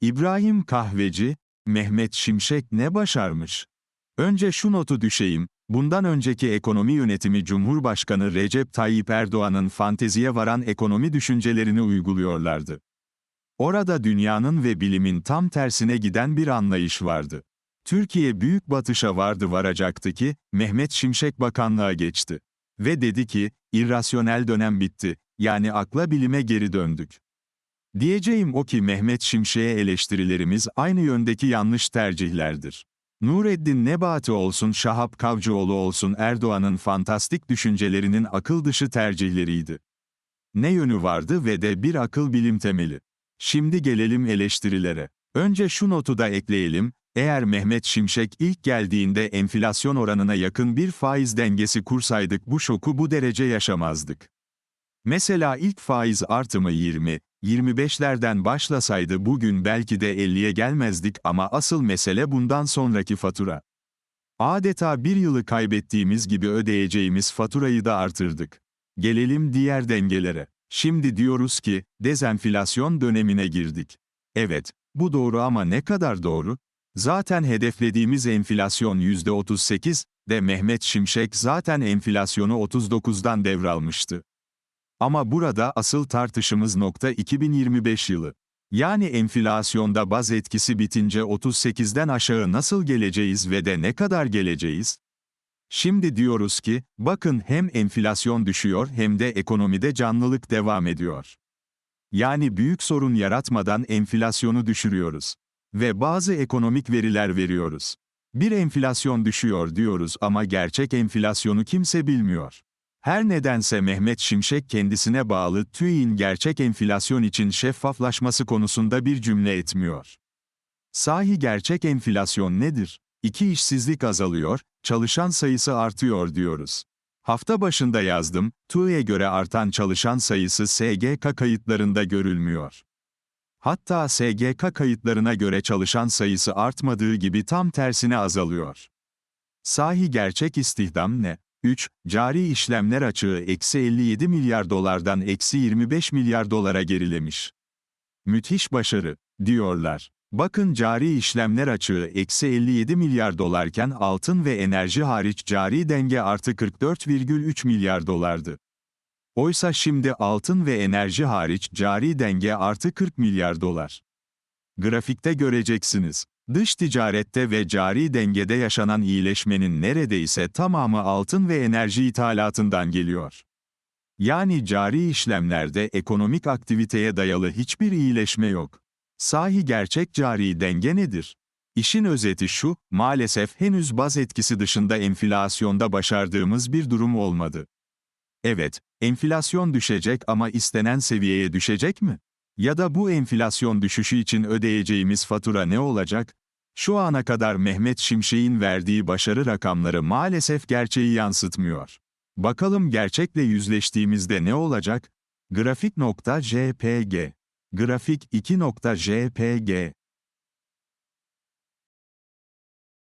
İbrahim Kahveci, Mehmet Şimşek ne başarmış? Önce şu notu düşeyim, bundan önceki ekonomi yönetimi Cumhurbaşkanı Recep Tayyip Erdoğan'ın fanteziye varan ekonomi düşüncelerini uyguluyorlardı. Orada dünyanın ve bilimin tam tersine giden bir anlayış vardı. Türkiye büyük batışa vardı varacaktı ki, Mehmet Şimşek bakanlığa geçti. Ve dedi ki, irrasyonel dönem bitti, yani akla bilime geri döndük. Diyeceğim o ki Mehmet Şimşek'e eleştirilerimiz aynı yöndeki yanlış tercihlerdir. Nureddin Nebati olsun Şahap Kavcıoğlu olsun Erdoğan'ın fantastik düşüncelerinin akıl dışı tercihleriydi. Ne yönü vardı ve de bir akıl bilim temeli. Şimdi gelelim eleştirilere. Önce şu notu da ekleyelim, eğer Mehmet Şimşek ilk geldiğinde enflasyon oranına yakın bir faiz dengesi kursaydık bu şoku bu derece yaşamazdık. Mesela ilk faiz artımı 20, 25'lerden başlasaydı bugün belki de 50'ye gelmezdik ama asıl mesele bundan sonraki fatura. Adeta bir yılı kaybettiğimiz gibi ödeyeceğimiz faturayı da artırdık. Gelelim diğer dengelere. Şimdi diyoruz ki, dezenflasyon dönemine girdik. Evet, bu doğru ama ne kadar doğru? Zaten hedeflediğimiz enflasyon %38 de Mehmet Şimşek zaten enflasyonu 39'dan devralmıştı. Ama burada asıl tartışımız nokta 2025 yılı. Yani enflasyonda baz etkisi bitince 38'den aşağı nasıl geleceğiz ve de ne kadar geleceğiz? Şimdi diyoruz ki, bakın hem enflasyon düşüyor hem de ekonomide canlılık devam ediyor. Yani büyük sorun yaratmadan enflasyonu düşürüyoruz. Ve bazı ekonomik veriler veriyoruz. Bir enflasyon düşüyor diyoruz ama gerçek enflasyonu kimse bilmiyor. Her nedense Mehmet Şimşek kendisine bağlı TÜİ'nin gerçek enflasyon için şeffaflaşması konusunda bir cümle etmiyor. Sahi gerçek enflasyon nedir? İki işsizlik azalıyor, çalışan sayısı artıyor diyoruz. Hafta başında yazdım, TÜİ'ye göre artan çalışan sayısı SGK kayıtlarında görülmüyor. Hatta SGK kayıtlarına göre çalışan sayısı artmadığı gibi tam tersine azalıyor. Sahi gerçek istihdam ne? 3. Cari işlemler açığı eksi 57 milyar dolardan eksi 25 milyar dolara gerilemiş. Müthiş başarı, diyorlar. Bakın cari işlemler açığı eksi 57 milyar dolarken altın ve enerji hariç cari denge artı 44,3 milyar dolardı. Oysa şimdi altın ve enerji hariç cari denge artı 40 milyar dolar. Grafikte göreceksiniz. Dış ticarette ve cari dengede yaşanan iyileşmenin neredeyse tamamı altın ve enerji ithalatından geliyor. Yani cari işlemlerde ekonomik aktiviteye dayalı hiçbir iyileşme yok. Sahi gerçek cari denge nedir? İşin özeti şu, maalesef henüz baz etkisi dışında enflasyonda başardığımız bir durum olmadı. Evet, enflasyon düşecek ama istenen seviyeye düşecek mi? Ya da bu enflasyon düşüşü için ödeyeceğimiz fatura ne olacak? Şu ana kadar Mehmet Şimşek'in verdiği başarı rakamları maalesef gerçeği yansıtmıyor. Bakalım gerçekle yüzleştiğimizde ne olacak? Grafik.jpg Grafik 2.jpg